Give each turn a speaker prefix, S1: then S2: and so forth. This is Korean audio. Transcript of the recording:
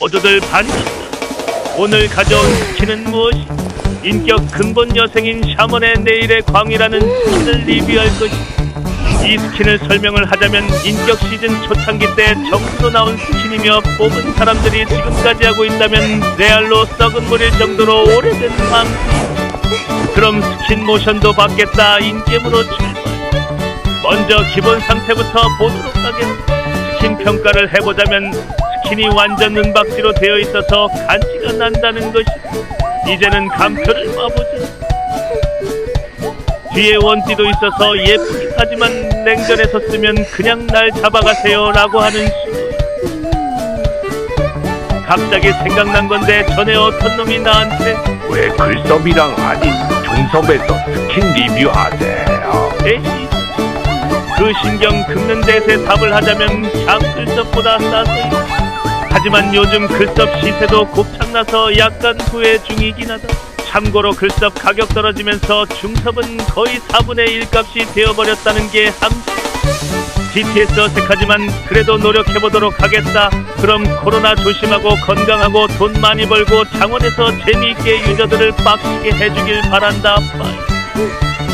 S1: 모두들 반갑다. 오늘 가져온 스킨은 무엇이? 인격 근본 여생인 샤먼의 내일의 광이라는 스킨을 리뷰할 것이다. 이 스킨을 설명을 하자면 인격 시즌 초창기 때 정수로 나온 스킨이며 뽑은 사람들이 지금까지 하고 있다면 레알로 썩은 물일 정도로 오래된 망. 그럼 스킨 모션도 받겠다 인게임으로 출발. 먼저 기본 상태부터 보도록 하겠다. 스킨 평가를 해보자면 스킨이 완전 은박지로 되어 있어서 간지가 난다는 것이. 이제는 감표를 봐보자. 뒤에 원띠도 있어서 예쁘긴 하지만 냉전에서 쓰면 그냥 날 잡아가세요 라고 하는 신호. 갑자기 생각난 건데 전에 어떤 놈이 나한테
S2: 왜 글섭이랑 아닌 중섭에서 스킨 리뷰하세요?
S1: 대시 그 신경 긁는 데세 답을 하자면 장글섭보다 싸서요. 하지만 요즘 글섭 시세도 곱창나서 약간 후회 중이긴 하다. 참고로 글섭 가격 떨어지면서 중섭은 거의 4분의 1 값이 되어버렸다는 게 함정. GTS 어색하지만 그래도 노력해보도록 하겠다. 그럼 코로나 조심하고 건강하고 돈 많이 벌고 장원에서 재미있게 유저들을 빡치게 해주길 바란다. 빠이.